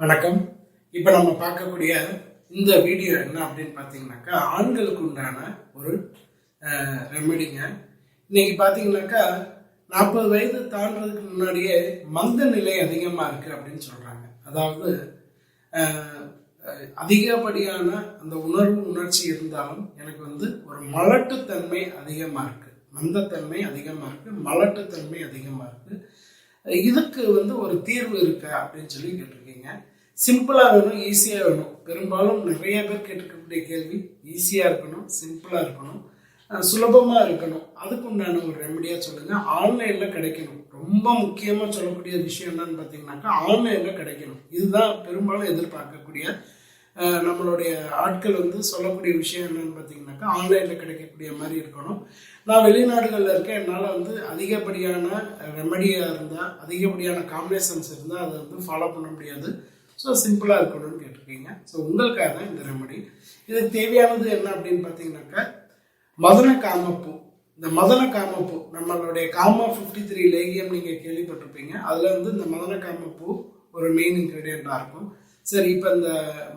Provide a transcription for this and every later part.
வணக்கம். இப்போ நம்ம பார்க்கக்கூடிய இந்த வீடியோ என்ன அப்படின்னு பார்த்தீங்கன்னாக்கா ஆண்களுக்கு உண்டான ஒரு ரெமெடிங்க இன்னைக்கு பார்த்தீங்கன்னாக்கா நாற்பது வயது தாண்டதுக்கு முன்னாடியே மந்த நிலை அதிகமாக இருக்கு அப்படின்னு சொல்கிறாங்க அதாவது அதிகப்படியான அந்த உணர்வு உணர்ச்சி இருந்தாலும் எனக்கு வந்து ஒரு மலட்டுத்தன்மை அதிகமாக இருக்கு. மந்தத்தன்மை அதிகமாக இருக்குது மலட்டுத்தன்மை அதிகமாக இருக்குது இதுக்கு வந்து ஒரு தீர்வு இருக்கு அப்படின்னு சொல்லி கேட்டிருக்கீங்க. சிம்பிளாக வேணும் ஈஸியாக வேணும். பெரும்பாலும் நிறைய பேர் கேட்டிருக்கக்கூடிய கேள்வி ஈஸியாக இருக்கணும் சிம்பிளாக இருக்கணும் சுலபமாக இருக்கணும். அதுக்கு உண்டான ஒரு ரெமடியாக சொல்லுங்கள் ஆன்லைனில் கிடைக்கணும். ரொம்ப முக்கியமாக சொல்லக்கூடிய விஷயம் என்னன்னு பார்த்தீங்கன்னாக்கா ஆன்லைனில் கிடைக்கணும். இதுதான் பெரும்பாலும் எதிர்பார்க்கக்கூடிய நம்மளுடைய ஆட்கள் வந்து சொல்லக்கூடிய விஷயம் என்னன்னு பார்த்தீங்கன்னாக்கா ஆன்லைனில் கிடைக்கக்கூடிய மாதிரி இருக்கணும். நான் வெளிநாடுகளில் இருக்கேன். என்னால் வந்து அதிகப்படியான ரெமடியாக இருந்தால் அதிகப்படியான காம்பினேஷன்ஸ் இருந்தால் அதை வந்து ஃபாலோ பண்ண முடியாது. ஸோ சிம்பிளாக இருக்கணும்னு கேட்டிருக்கீங்க. ஸோ உங்களுக்காக தான் இந்த ரெமடி இதுக்கு தேவையானது என்ன அப்படின்னு பார்த்தீங்கன்னாக்கா மதன காமப்பூ இந்த மதன காமப்பூ நம்மளுடைய காமா ஃபிஃப்டி த்ரீ லேகியம் நீங்கள் கேள்விப்பட்டிருப்பீங்க. அதில் வந்து இந்த மதன காமப்பூ ஒரு மெயின் இன்க்ரீடியண்ட்டாக இருக்கும். சரி இப்போ இந்த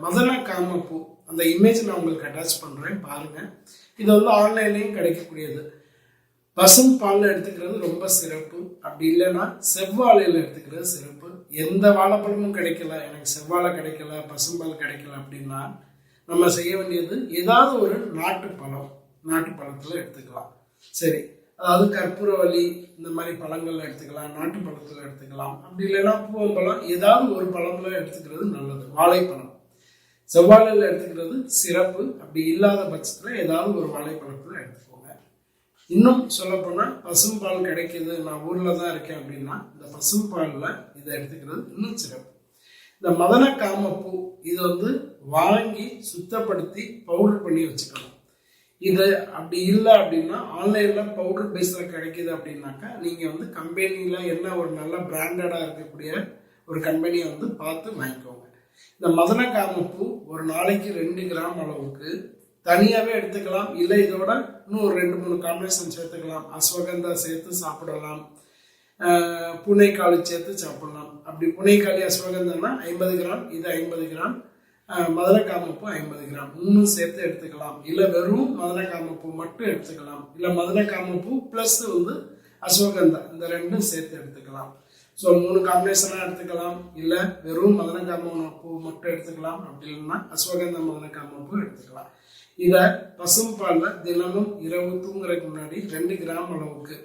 மதன காமப்பூ அந்த இமேஜ் நான் உங்களுக்கு அட்டாச் பண்ணுறேன் பாருங்கள் இது வந்து ஆன்லைன்லேயும் கிடைக்கக்கூடியது. பசும் பாலில் எடுத்துக்கிறது ரொம்ப சிறப்பு. அப்படி இல்லைன்னா செவ்வாழையில் எடுத்துக்கிறது சிறப்பு. எந்த வாழைப்பழமும் கிடைக்கல எனக்கு செவ்வாழை கிடைக்கல பசும்பால் கிடைக்கல அப்படின்னா நம்ம செய்ய வேண்டியது ஏதாவது ஒரு நாட்டு பழம் நாட்டு பழத்தில் எடுத்துக்கலாம். சரி அதாவது கற்பூரவல்லி இந்த மாதிரி பழங்கள்ல எடுத்துக்கலாம் நாட்டு பழத்தில் எடுத்துக்கலாம். அப்படி இல்லைன்னா பூவம்பழம் ஏதாவது ஒரு பழம்ல எடுத்துக்கிறது நல்லது. வாழைப்பழம். செவ்வாழையில் எடுத்துக்கிறது சிறப்பு. அப்படி இல்லாத பட்சத்தில் ஏதாவது ஒரு வாழைப்பழத்தில் எடுத்துக்கோங்க. இன்னும் சொல்லப்போனால் பசும்பால் கிடைக்கிது. நான் ஊரில் தான் இருக்கேன் அப்படின்னா இந்த பசும்பாலில் இதை எடுத்துக்கிறது இன்னும் சிறப்பு. இந்த மதன காமப்பூ இது வந்து வாங்கி சுத்தப்படுத்தி பவுடர் பண்ணி வச்சுக்கணும். இது அப்படி இல்லை அப்படின்னா ஆன்லைனில் பவுடர் பேஸில் கிடைக்கிது அப்படின்னாக்கா நீங்கள் வந்து கம்பெனியில் என்ன ஒரு நல்ல பிராண்டடாக இருக்கக்கூடிய ஒரு கம்பெனியை வந்து பார்த்து வாங்கிக்கோங்க. இந்த மதன காமப்பூ ஒரு நாளைக்கு ரெண்டு கிராம் அளவுக்கு தனியாகவே எடுத்துக்கலாம். இல்லை இதோட இன்னும் ஒரு ரெண்டு மூணு காம்பினேஷன் சேர்த்துக்கலாம். அஸ்வகந்தா சேர்த்து சாப்பிடலாம். புனைக்காளி சேர்த்து சாப்பிடலாம். அப்படி புனைக்காளி அஸ்வகந்தானா ஐம்பது கிராம் இது ஐம்பது கிராம். மதுரை காமப்பு ஐம்பது கிராம். மூணும் சேர்த்து எடுத்துக்கலாம். இல்லை வெறும் மதுரக்காமப்பூ மட்டும் எடுத்துக்கலாம். இல்லை மதுரக்காமப்பூ ப்ளஸ் வந்து அஸ்வகந்தா இந்த ரெண்டும் சேர்த்து எடுத்துக்கலாம். ஸோ மூணு காம்பினேஷனாக எடுத்துக்கலாம். இல்லை வெறும் மதனக்காமப்பூ மட்டும் எடுத்துக்கலாம். அப்படி இல்லைன்னா அஸ்வகந்தா மதனக்காமப்பூ எடுத்துக்கலாம். இதை பசும்பாலில் தினமும் இரவு தூங்குறதுக்கு முன்னாடி ரெண்டு கிராம் அளவுக்கு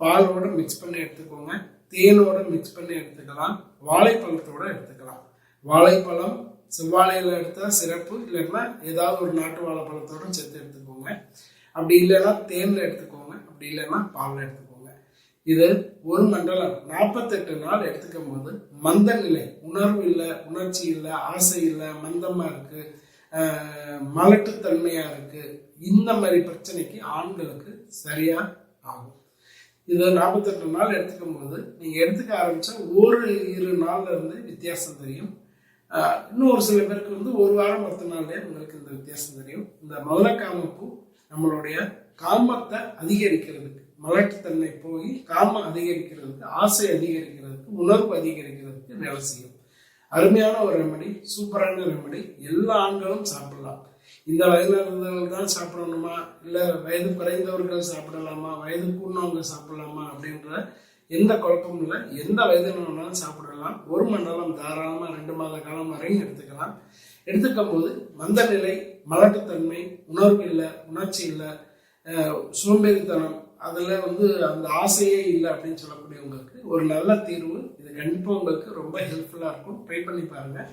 பாலோட மிக்ஸ் பண்ணி எடுத்துக்கோங்க. தேனோட மிக்ஸ் பண்ணி எடுத்துக்கலாம். வாழைப்பழத்தோட எடுத்துக்கலாம். வாழைப்பழம் செவ்வாழையில் எடுத்தால் சிறப்பு இல்லைன்னா ஏதாவது ஒரு நாட்டு வாழைப்பழத்தோட சேர்த்து எடுத்துக்கோங்க. அப்படி இல்லைன்னா தேனில் எடுத்துக்கோங்க அப்படி இல்லைன்னா பாலில் எடுத்துக்கோங்க. இது ஒரு மண்டலம் நாற்பத்தெட்டு நாள் எடுத்துக்கும் போது மந்த நிலை உணர்வு இல்லை உணர்ச்சி இல்லை ஆசை இல்லை மந்தமாக இருக்குது மலட்டுத்தன்மையாக இருக்குது இந்த மாதிரி பிரச்சனைக்கு ஆண்களுக்கு சரியாக ஆகும். இது நாற்பத்தெட்டு நாள் எடுத்துக்கும் போது நீங்கள் எடுத்துக்க ஆரம்பித்தா ஒரு இரு நாள்லேருந்து வித்தியாசம் தெரியும். இன்னும் ஒரு சில பேருக்கு வந்து ஒரு வாரம் பத்து நாள்லயே உங்களுக்கு இந்த வித்தியாசம் தெரியும். இந்த மதுரக்காமப்பூ நம்மளுடைய காமத்தை அதிகரிக்கிறதுக்கு மலட்டுத்தன்மை போய் காமம் அதிகரிக்கிறதுக்கு ஆசை அதிகரிக்கிறதுக்கு உணர்வு அதிகரிக்கிறதுக்கு வேலை செய்யும். அருமையான ஒரு ரெமடி சூப்பரான ரெமடி எல்லா ஆண்களும் சாப்பிடலாம். இந்த வயதினர்கள் தான் சாப்பிடணுமா? இல்லை வயது குறைந்தவர்கள் சாப்பிடலாமா? வயது கூடினவங்க சாப்பிடலாமா? அப்படின்ற எந்த குழப்பமும் இல்லை. எந்த வயதில் வேணாலும் சாப்பிடலாம். ஒரு மண்டலம் தாராளமாக ரெண்டு மாத காலம் வரையும் எடுத்துக்கலாம். எடுத்துக்கும் போது மந்த நிலை மலட்டுத்தன்மை உணர்வு இல்லை உணர்ச்சி இல்லை சோம்பேறித்தனம் அதில் வந்து அந்த ஆசையே இல்லை அப்படின்னு சொல்லக்கூடியவங்களுக்கு ஒரு நல்ல தீர்வு. இது கண்டிப்பாக உங்களுக்கு ரொம்ப ஹெல்ப்ஃபுல்லாக இருக்கும். ட்ரை பண்ணி பாருங்கள்